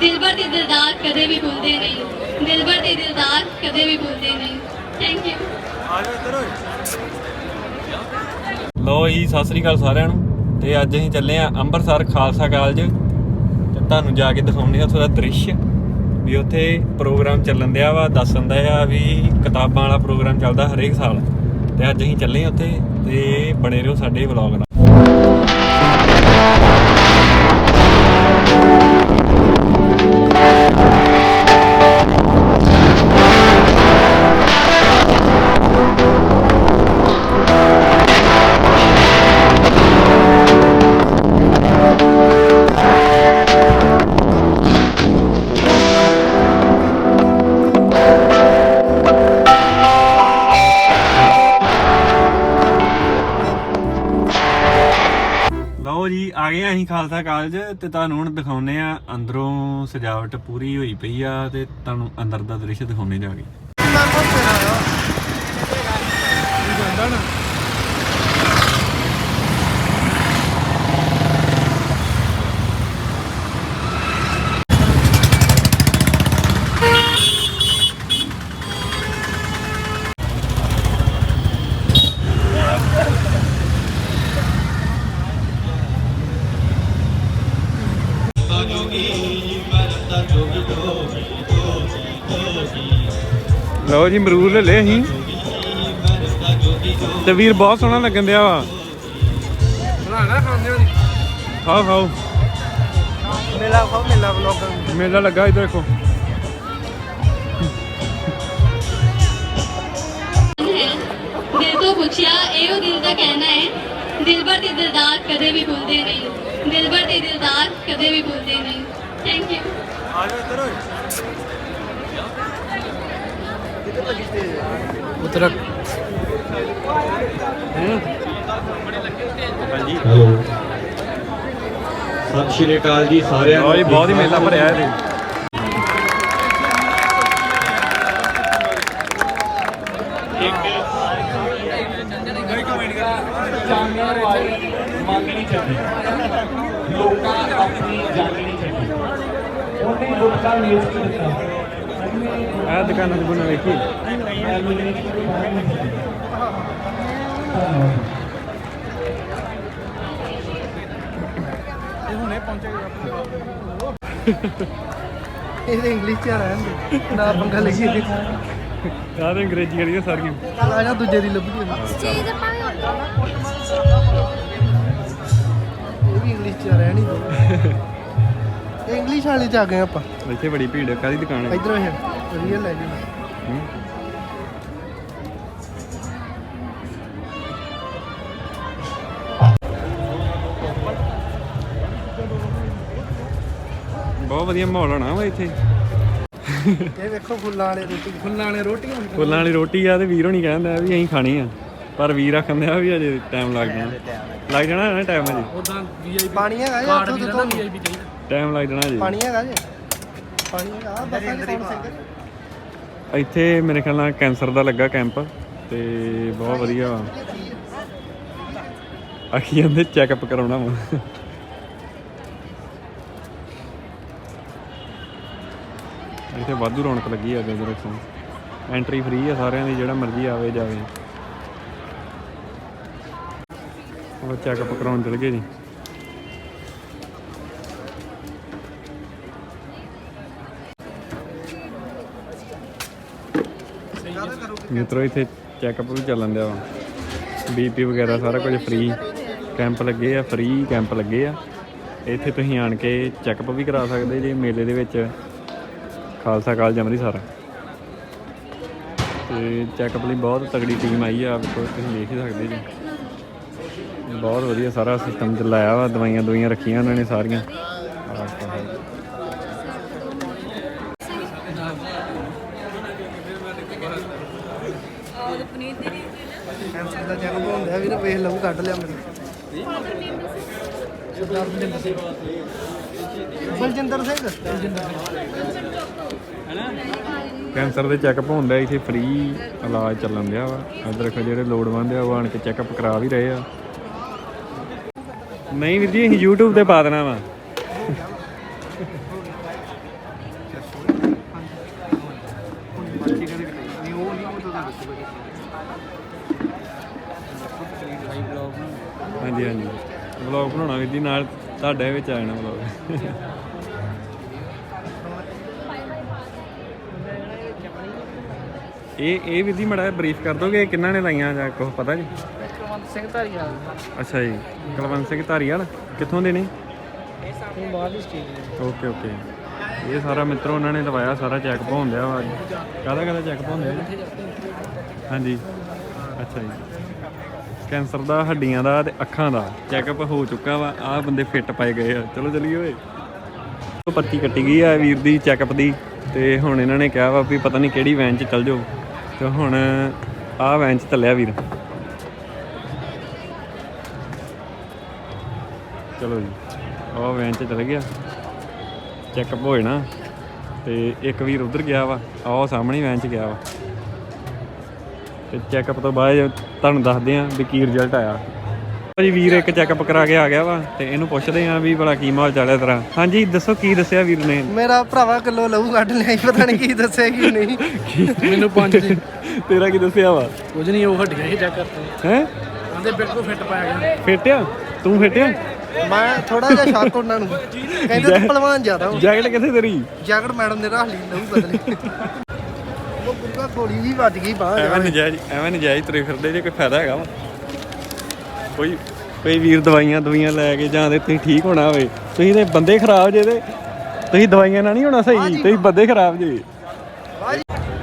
ਦਿਲਬਰ ਤੇ ਦਿਲਦਾਰ ਕਦੇ ਵੀ ਭੁੱਲਦੇ ਨਹੀਂ। ਦਿਲਬਰ ਤੇ ਦਿਲਦਾਰ ਕਦੇ ਵੀ ਭੁੱਲਦੇ ਨਹੀਂ। ਥੈਂਕ ਯੂ ਲੋ ਜੀ, ਸਤਿ ਸ੍ਰੀ ਅਕਾਲ ਸਾਰਿਆਂ ਨੂੰ। ਤੇ ਅੱਜ ਅਸੀਂ ਚੱਲੇ ਆ ਅੰਮ੍ਰਿਤਸਰ ਖਾਲਸਾ ਕਾਲਜ। ਤੇ ਤੁਹਾਨੂੰ ਜਾ ਕੇ ਦਿਖਾਉਂਦੇ ਆ ਉੱਥੋਂ ਦਾ ਦ੍ਰਿਸ਼। ਵੀ ਉੱਥੇ ਪ੍ਰੋਗਰਾਮ ਚੱਲਣ ਦਿਆ ਵਾ। ਦੱਸਣ ਦਾ ਆ ਵੀ ਕਿਤਾਬਾਂ ਵਾਲਾ ਪ੍ਰੋਗਰਾਮ ਚੱਲਦਾ ਹਰੇਕ ਸਾਲ। ਤੇ ਅੱਜ ਅਸੀਂ ਚੱਲੇ ਆ ਉੱਥੇ। ਤੇ ਬਣੇ ਰਹੋ ਸਾਡੇ ਵਲੌਗ ਨਾਲ। ਆ ਖਾਲਸਾ ਕਾਲਜ ਤੇ ਤੁਹਾਨੂੰ ਹੁਣ ਦਿਖਾਉਨੇ ਆ ਅੰਦਰੋਂ ਸਜਾਵਟ ਪੂਰੀ ਹੋਈ ਪਈ ਆ ਤੇ ਤੁਹਾਨੂੰ ਅੰਦਰ ਦਾ ਦ੍ਰਿਸ਼ ਦਿਖਾਉਨੇ ਜਾ ਕੇ। ਲਓ ਜੀ ਮਰੂਦ ਲੈ ਲਏ ਅਸੀਂ। ਤੇ ਵੀਰ ਬਹੁਤ ਸੋਹਣਾ ਲੱਗਣ ਦਿਆ ਵਾ। ਬਣਾਣਾ ਖਾਂਦੇ ਹੋ ਖਾਓ ਖਾਓ। ਮੇਲਾ ਖਾਓ ਮੇਲਾ ਵਲੌਗ ਮੇਲਾ ਲੱਗਾ ਇਧਰ ਦੇਖੋ। ਦਿਲ ਤੋਂ ਪੁੱਛਿਆ ਇਹ ਉਹ ਦਿਲ ਦਾ ਕਹਿਣਾ ਹੈ ਦਿਲਬਰ ਤੇ ਦਿਲਦਾਰ ਕਦੇ ਵੀ ਭੁੱਲਦੇ ਨਹੀਂ। ਦਿਲਬਰ ਤੇ ਦਿਲਦਾਰ ਕਦੇ ਵੀ ਭੁੱਲਦੇ ਨਹੀਂ। ਥੈਂਕ ਯੂ ਉਤਰ ਹਾਂਜੀ ਹੈਲੋ ਸਤਿ ਸ਼੍ਰੀ ਅਕਾਲ ਜੀ ਸਾਰਿਆਂ ਲਓ ਜੀ ਬਹੁਤ ਹੀ ਮੇਲਾ ਭਰਿਆ ਇਹਦੇ ਜਾਣਨ ਵਾਲੇ ਮੰਗਣੀ ਚਾਹੀਦੀ ਲੋਕਾਂ ਆਪਣੀ ਜਾਣਨੀ ਚਾਹੀਦੀ ਉਹਨੇ ਗੁਟਕਾ ਵੇਚ ਕੇ ਦਿੱਤਾ ਆ ਦੁਕਾਨਾਂ ਤੇ ਬਣਾ ਵੇਖੀ ਇਹ ਤਾਂ ਇੰਗਲਿਸ਼ ਚ ਆ ਰਹਿਣ ਦੇ। ਨਾ ਪੰਗਾ ਲੱਗੀ ਇਹਦੇ ਯਾਰ ਅੰਗਰੇਜ਼ੀ ਵਾਲੀਆਂ ਸਾਰੀਆਂ ਆ ਜਾ ਦੂਜੇ ਦੀ ਲੱਭਦੀ ਹੈ ਇਹ ਵੀ ਇੰਗਲਿਸ਼ ਚ ਆ ਰਹਿਣ ਹੀ ਇੰਗਲਿਸ਼ ਵਾਲੇ ਚ ਆ ਗਏ ਆਪਾਂ। ਇੱਥੇ ਬੜੀ ਭੀੜ ਹੈ ਕਾਹਦੀ ਦੁਕਾਨ ਹੈ ਇਧਰੋਂ ਹੈ ਰੀਅਲ ਲੈ ਜੀ। ਬਹੁਤ ਵਧੀਆ ਮਾਹੌਲ ਹੋਣਾ ਵਾ ਇੱਥੇ। ਇਹ ਵੇਖੋ ਫੁੱਲਾਂ ਵਾਲੇ ਰੋਟੀ ਫੁੱਲਾਂ ਵਾਲੇ ਰੋਟੀਆਂ ਫੁੱਲਾਂ ਵਾਲੀ ਰੋਟੀ ਆ ਤੇ ਵੀਰ ਹੋਣੀ ਕਹਿੰਦਾ ਵੀ ਅਸੀਂ ਖਾਣੀ ਆ। ਪਰ ਵੀਰ ਆਖੰਦੇ ਆ ਵੀ ਅਜੇ ਟਾਈਮ ਲੱਗ ਜਾਣਾ। ਲੱਗ ਜਾਣਾ। ਨਾ ਟਾਈਮ ਅਜੇ? ਉਦਾਂ ਵੀਆਈਪੀ ਪਾਣੀ ਹੈਗਾ ਜਾਂ ਉੱਥੋਂ ਤੋਂ ਤੁਹਾਨੂੰ ਵੀਆਈਪੀ ਚਾਹੀਦਾ। ਟਾਈਮ ਲੱਗ ਜਾਣਾ ਅਜੇ। ਪਾਣੀ ਹੈਗਾ ਜੀ। ਪਾਣੀ ਹੈਗਾ ਆ। ਬੱਸਾਂ ਇੱਥੇ ਮੇਰੇ ਖਿਆਲ ਨਾਲ ਕੈਂਸਰ ਦਾ ਲੱਗਾ ਕੈਂਪ ਤੇ ਬਹੁਤ ਵਧੀਆ। ਵਾ ਆਖੀ ਜਾਂਦੇ ਚੈੱਕਅਪ ਕਰਾਉਣਾ ਵਾ। ਇੱਥੇ ਵਾਧੂ ਰੌਣਕ ਲੱਗੀ ਆ ਜਦੋਂ ਦੇਖੋ ਐਂਟਰੀ ਫ੍ਰੀ ਆ ਸਾਰਿਆਂ ਦੀ, ਜਿਹੜਾ ਮਰਜ਼ੀ ਆਵੇ, ਜਾਵੇ। ਉਹ ਚੈੱਕਅਪ ਕਰਾਉਣ ਚਲ ਗਏ ਜੀ। ਮਿੱਤਰੋ, ਇੱਥੇ ਚੈੱਕਅਪ ਵੀ ਚੱਲਣ ਦਿਆ ਵਾ। ਬੀਪੀ ਵਗੈਰਾ ਸਾਰਾ ਕੁਝ ਫ੍ਰੀ ਕੈਂਪ ਲੱਗੇ ਆ ਫ੍ਰੀ ਕੈਂਪ ਲੱਗੇ ਆ। ਇੱਥੇ ਤੁਸੀਂ ਆਣ ਕੇ ਚੈੱਕਅਪ ਵੀ ਕਰਾ ਸਕਦੇ ਜੇ, ਮੇਲੇ ਦੇ ਵਿੱਚ। ਖਾਲਸਾ ਕਾਲਜ ਅੰਮ੍ਰਿਤਸਰ। ਤੇ ਚੈੱਕਅਪ ਲਈ ਬਹੁਤ ਤਗੜੀ ਟੀਮ ਆਈ ਆ ਤੁਸੀਂ ਦੇਖ ਹੀ ਸਕਦੇ ਜੀ। ਬਹੁਤ ਵਧੀਆ ਸਾਰਾ ਸਿਸਟਮ ਚਲਾਇਆ ਵਾ ਦਵਾਈਆਂ ਦਵਾਈਆਂ ਰੱਖੀਆਂ ਉਹਨਾਂ ਨੇ ਸਾਰੀਆਂ। ਦਾ ਚੈੱਕਅਪ ਹੁੰਦਾ ਵੀਰ ਵੇਖ ਲਊ ਕੱਢ ਲਿਆ ਮੇਰੇ ਬਲਜਿੰਦਰ ਸਿੰਘ ਬਲਜਿੰਦਰ ਸਿੰਘ। ਕੈਂਸਰ ਦੇ ਚੈੱਕਅਪ ਹੁੰਦਾ ਇੱਥੇ ਫ੍ਰੀ ਇਲਾਜ ਚੱਲਣ ਦਿਆ ਵਾ। ਅੰਦਰ ਰੱਖੋ ਜਿਹੜੇ ਲੋੜਵੰਦ ਆ, ਉਹ ਆਣ ਕੇ ਚੈੱਕਅਪ ਕਰਾ ਵੀ ਰਹੇ ਆ। ਨਹੀਂ ਵੀਰ ਜੀ, ਅਸੀਂ YouTube ਤੇ ਪਾ ਦੇਣਾ ਵਾ। ਹਾਂਜੀ ਹਾਂਜੀ। ਵਲੌਗ ਬਣਾਉਣਾ ਵੀਰ ਜੀ, ਨਾਲ ਤੁਹਾਡੇ ਵਿੱਚ ਆ ਜਾਣਾ ਵਲੌਗ ਇਹ ਇਹ ਜੀ ਮੜਾ ਬਰੀਫ ਕਰ ਦੋਗੇ ਕਿੰਨਾ ਨੇ ਲਾਈਆਂ ਜਾਂ ਕੁਝ ਪਤਾ ਜੀ? ਕੁਲਵੰਤ ਸਿੰਘ ਧਾਰੀਵਾਲ। ਅੱਛਾ ਜੀ ਕੁਲਵੰਤ ਸਿੰਘ ਧਾਰੀਵਾਲ। ਕਿੱਥੋਂ ਦੇ ਨੇ? ਇਹ ਬਾਹਰਲੀ ਸਟੇਜ ਓਕੇ ਓਕੇ। ਇਹ ਸਾਰਾ ਮਿੱਤਰੋ ਉਹਨਾਂ ਨੇ ਲਵਾਇਆ ਸਾਰਾ ਚੈੱਕ ਪਾਉਂਦਿਆ ਵਾ। ਅੱਜ ਕਾਹਦਾ ਕਾਹਦਾ ਚੈੱਕ ਪਾਉਂਦੇ ਆ ਹਾਂਜੀ। ਅੱਛਾ ਜੀ। ਕੈਂਸਰ ਦਾ ਹੱਡੀਆਂ ਦਾ ਤੇ ਅੱਖਾਂ ਦਾ ਚੈੱਕਅਪ ਹੋ ਚੁੱਕਾ ਵਾ। ਆਹ ਬੰਦੇ ਫਿੱਟ ਪਾਏ ਗਏ ਆ। ਚਲੋ ਚਲੀਏ ਓਏ। ਪੱਤੀ ਕੱਟੀ ਗਈ ਆ ਵੀਰ ਦੀ ਚੈੱਕਅਪ ਦੀ। ਤੇ ਹੁਣ ਇਹਨਾਂ ਨੇ ਕਿਹਾ ਵਾ ਵੀ ਪਤਾ ਨਹੀਂ ਕਿਹੜੀ ਵੈਨ 'ਚ ਚੱਲ ਜਾਓ। ਤੇ ਹੁਣ ਆਹ ਵੈਨ 'ਚ ਚੱਲਿਆ ਵੀਰ। ਚਲੋ ਜੀ, ਆਹ ਵੈਨ 'ਚ ਚਲ ਗਿਆ। ਚੈੱਕਅਪ ਹੋਏ ਨਾ, ਤੇ ਇੱਕ ਵੀਰ ਉਧਰ ਗਿਆ ਵਾ, ਆਹ ਸਾਹਮਣੇ ਵੈਨ 'ਚ ਗਿਆ ਵਾ। ਤੇ ਚੈੱਕਅਪ ਤੋਂ ਬਾਅਦ ਤੁਹਾਨੂੰ ਦੱਸਦੇ ਆਂ ਵੀ ਕੀ ਰਿਜ਼ਲਟ ਆਇਆ। ਭਾਜੀ ਵੀਰ ਇੱਕ ਚੈੱਕਅਪ ਕਰਾ ਕੇ ਆ ਗਿਆ ਵਾ ਤੇ ਇਹਨੂੰ ਪੁੱਛਦੇ ਆਂ ਵੀ ਭਲਾ ਕੀ ਮਾਹੌਲ ਚੱਲਿਆ ਤੇਰਾ। ਹਾਂਜੀ ਦੱਸੋ ਕੀ ਦੱਸਿਆ ਵੀਰ ਨੇ? ਮੇਰਾ ਭਰਾਵਾ ਕਿਲੋ ਲਹੂ ਕੱਢ ਲਿਆ ਪਤਾ ਨਹੀਂ ਕੀ ਦੱਸਿਆ ਕੀ ਨਹੀਂ। ਮੈਨੂੰ ਪੰਜ ਤੇਰਾ ਕੀ ਦੱਸਿਆ ਵਾ? ਕੁਝ ਨਹੀਂ ਉਹ ਹੱਡੀਆਂ ਹੀ ਚੈੱਕ ਕਰਤੇ ਹੈ? ਕਹਿੰਦੇ ਬਿਲਕੁਲ ਫਿੱਟ ਪਾਇਆ ਗਿਆ। ਫੇਟਿਆ? ਤੂੰ ਫੇਟਿਆ? ਮੈਂ ਥੋੜਾ ਜਿਹਾ ਸ਼ੱਕ ਉਹਨਾਂ। ਨੂੰ ਕਹਿੰਦੇ ਤੂੰ ਪਹਿਲਵਾਨ ਜ਼ਿਆਦਾ ਹੋ ਜੈਕਟ ਕਿੱਥੇ ਤੇਰੀ? ਜੈਕਟ ਮੈਡਮ ਨੇ ਰੱਖ ਲਈ ਲਹੂ ਬਦਲੀ ਉਹ ਗੁਰਗਾ ਗੋਲੀ ਵੀ ਵੱਜ ਗਈ ਬਾਹਰ। ਐਵੇਂ ਨਜਾਇਜ਼ ਐਵੇਂ ਨਜਾਇਜ਼ ਤੁਰੇ ਫਿਰਦੇ ਜੇ ਕੋਈ ਫਾਇਦਾ ਹੈਗਾ ਵਾ। ਕੋਈ ਕੋਈ ਵੀਰ ਦਵਾਈਆਂ ਦਵਾਈਆਂ ਲੈ ਕੇ ਜਾਂਦੇ ਤੁਸੀਂ ਠੀਕ ਹੋਣਾ ਹੋਵੇ ਤੁਸੀਂ ਤੇ ਬੰਦੇ ਖਰਾਬ ਜੇ ਤੇ ਤੁਸੀਂ ਦਵਾਈਆਂ ਨਾਲ ਨਹੀਂ ਹੋਣਾ ਸਹੀ ਤੁਸੀਂ ਬੰਦੇ ਖਰਾਬ ਜੇ।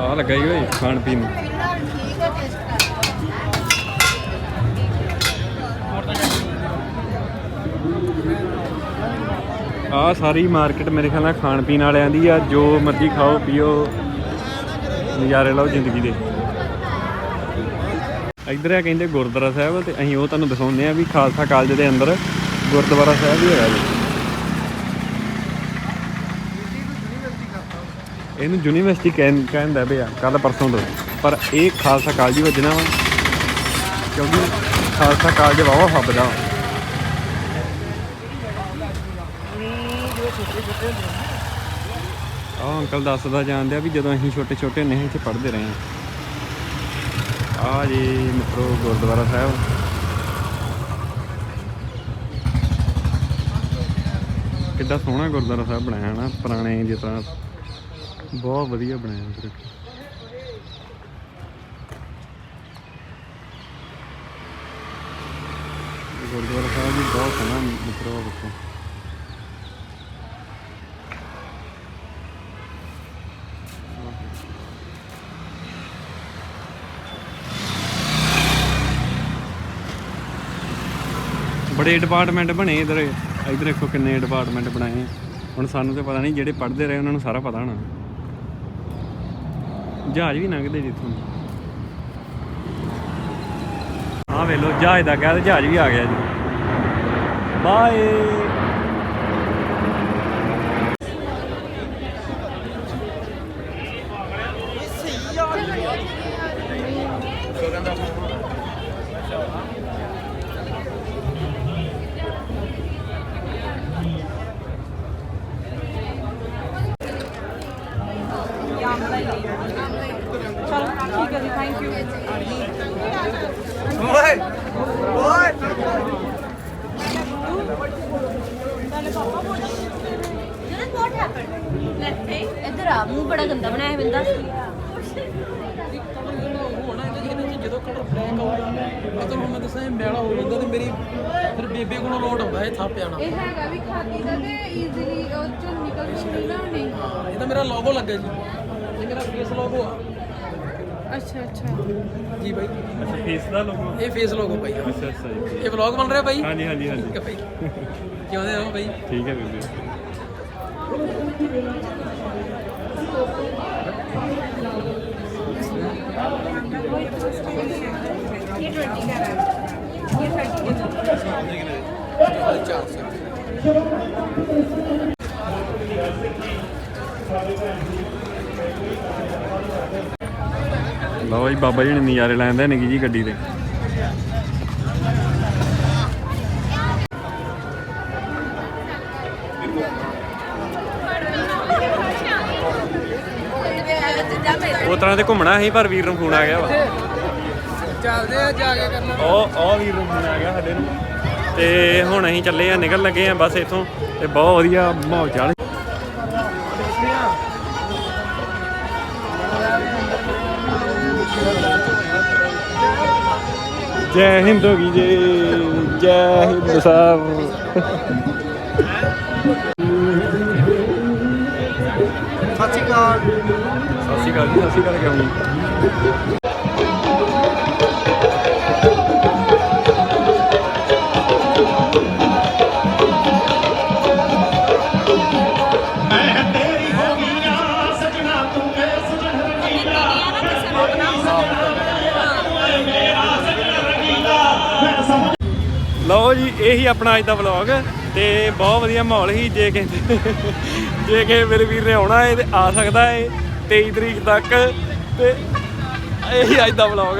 ਆ ਲੱਗਾ ਹੀ ਓਏ ਖਾਣ ਪੀਣ ਨੂੰ। ਆ ਸਾਰੀ ਮਾਰਕੀਟ ਮੇਰੇ ਖਿਆਲ ਨਾਲ ਖਾਣ ਪੀਣ ਵਾਲਿਆਂ ਦੀ ਆ ਜੋ ਮਰਜ਼ੀ ਖਾਓ ਪੀਓ। ਨਜ਼ਾਰੇ ਲਓ ਜ਼ਿੰਦਗੀ ਦੇ। ਇੱਧਰ ਆ ਕਹਿੰਦੇ ਗੁਰਦੁਆਰਾ ਸਾਹਿਬ ਤੇ ਅਸੀਂ ਉਹ ਤੁਹਾਨੂੰ ਦਿਖਾਉਂਦੇ ਆ ਵੀ ਖਾਲਸਾ ਕਾਲਜ ਦੇ ਅੰਦਰ ਗੁਰਦੁਆਰਾ ਸਾਹਿਬ ਵੀ ਹੋਇਆ ਜੀ। ਇਹਨੂੰ ਯੂਨੀਵਰਸਿਟੀ ਕਹਿੰ ਕਹਿੰਦਾ ਪਿਆ ਕੱਲ ਪਰਸੋਂ ਤੋਂ। ਪਰ ਇਹ ਖਾਲਸਾ ਕਾਲਜ ਹੀ ਵੱਜਣਾ ਵਾ, ਕਿਉਂਕਿ ਖਾਲਸਾ ਕਾਲਜ ਵਾਵਾ ਫੱਬਦਾ ਵਾ। ਆਹ ਅੰਕਲ ਦੱਸਦਾ ਜਾਣਦੇ ਆ ਵੀ ਜਦੋਂ ਅਸੀਂ ਛੋਟੇ ਛੋਟੇ ਹੁੰਦੇ ਸੀ ਇੱਥੇ ਪੜ੍ਹਦੇ ਰਹੇ ਹਾਂ। ਆ ਜੀ ਮਿੱਤਰੋ ਗੁਰਦੁਆਰਾ ਸਾਹਿਬ। ਕਿੱਡਾ ਸੋਹਣਾ ਗੁਰਦੁਆਰਾ ਸਾਹਿਬ ਬਣਾਇਆ ਨਾ, ਪੁਰਾਣੇ ਜਿਸ ਤਰ੍ਹਾਂ ਬਹੁਤ ਵਧੀਆ ਬਣਾਇਆ ਵੀਰੇ ਗੁਰਦੁਆਰਾ ਸਾਹਿਬ ਵੀ ਬਹੁਤ ਸੋਹਣਾ ਮਿੱਤਰੋ। ਦੇਖੋ ਬੜੇ ਡਿਪਾਰਟਮੈਂਟ ਬਣੇ ਇਧਰ। ਇਧਰ ਦੇਖੋ ਕਿੰਨੇ ਡਿਪਾਰਟਮੈਂਟ ਬਣਾਏ ਆ। ਹੁਣ ਸਾਨੂੰ ਤੇ ਪਤਾ ਨਹੀਂ ਜਿਹੜੇ ਪੜ੍ਹਦੇ ਰਹੇ, ਉਹਨਾਂ ਨੂੰ ਸਾਰਾ ਪਤਾ ਹੋਣਾ। ਜਹਾਜ਼ ਵੀ ਲੰਘਦੇ ਜਿੱਥੋਂ ਆ ਵੇ ਲੋ ਜਹਾਜ਼ ਦਾ ਕਹਿ ਤੇ ਜਹਾਜ਼ ਵੀ ਆ ਗਿਆ ਜੀ। ਬਾਏ ਚਲੋ ਠੀਕ ਹੈ ਜੀ ਥੈਂਕ ਯੂ ਓਏ ਓਏ Just what happened? Let's say ਇੱਧਰ ਆ ਮੂੰਹ ਬੜਾ ਗੰਦਾ ਬਣਾਇਆ ਬੰਦਾ ਜਦੋਂ ਕਲਰ ਬਲੈਕ ਆਊਗਾ ਅਗਰ ਹੁਣ ਮੈਂ ਦੱਸਾਂ ਇਹ ਮੈਲਾ ਹੋ ਜਾਂਦਾ ਤੇ ਮੇਰੀ ਫਿਰ ਬੇਬੇ ਕੋਲੋਂ ਲੋਟ ਆਉਂਦਾ ਇਹ ਥੱਪ ਜਾਣਾ ਇਹ ਹੈਗਾ ਵੀ ਖਾਦੀ ਦਾ ਤੇ ਈਜ਼ੀਲੀ ਉਹ ਚੋਂ ਨਿਕਲ ਸਕਦੀ ਨਾ ਨਹੀਂ ਹਾਂ, ਇਹ ਤਾਂ ਮੇਰਾ ਲੋਗੋ ਲੱਗਾ ਜੀ ਇਹ ਮੇਰਾ ਫੇਸ ਲੋਗੋ ਆ। ਅੱਛਾ ਅੱਛਾ ਜੀ ਬਾਈ ਅੱਛਾ ਫੇਸ ਦਾ ਲੋਗੋ ਇਹ ਫੇਸ ਲੋਗੋ ਬਾਈ ਅੱਛਾ ਅੱਛਾ ਜੀ ਇਹ ਵਲੌਗ ਬਣ ਰਿਹਾ ਬਾਈ ਹਾਂਜੀ ਹਾਂਜੀ ਹਾਂਜੀ। ਠੀਕ ਹੈ ਬਾਈ ਕਿਉਂਦੇ ਰਹੋ ਬਾਈ ਠੀਕ ਹੈ ਬੀਬੀ ਲਓ ਜੀ ਬਾਬਾ ਜੀ ਨੇ ਨਜ਼ਾਰੇ ਲੈਂਦੇ ਨਿੱਕੀ ਜੀ ਗੱਡੀ ਦੇ ਤਰ੍ਹਾਂ ਤੇ ਘੁੰਮਣਾ ਸੀ ਪਰ ਵੀਰ ਨੂੰ ਫੋਨ ਆ ਗਿਆ ਵਾ। ਚੱਲਦੇ ਆ ਜਾ ਕੇ ਕਰਨਾ। ਉਹ ਉਹ ਵੀਰ ਨੂੰ ਫੋਨ ਆ ਗਿਆ ਸਾਡੇ ਨੂੰ। ਤੇ ਹੁਣ ਅਸੀਂ ਚੱਲੇ ਆ ਨਿਕਲ ਲੱਗੇ ਆ ਬਸ ਇੱਥੋਂ। ਤੇ ਬਹੁਤ ਵਧੀਆ ਮਾਹੌਲ ਚੱਲ ਜੈ ਹਿੰਦ ਹੋ ਗਈ ਜੀ ਜੈ ਹਿੰਦ ਸਰ ਸਤਿ ਸ਼੍ਰੀ ਅਕਾਲ। ਸ਼੍ਰੀ ਅਕਾਲ ਜੀ ਸਤਿ ਸ਼੍ਰੀ ਅਕਾਲ ਕਿਉਂ ਜੀ ਲਓ ਜੀ ਇਹੀ ਆਪਣਾ ਅੱਜ ਦਾ ਵਲੌਗ ਤੇ ਬਹੁਤ ਵਧੀਆ ਮਾਹੌਲ ਸੀ ਜੇ ਕਿ ਜੇ ਕਿ ਮੇਰੇ ਵੀਰ ਨੇ ਆਉਣਾ ਹੈ ਤੇ ਆ ਸਕਦਾ ਹੈ। 23 ਤਰੀਕ ਤੱਕ ਤੇ ਇਹੀ ਅੱਜ ਦਾ ਵਲੌਗ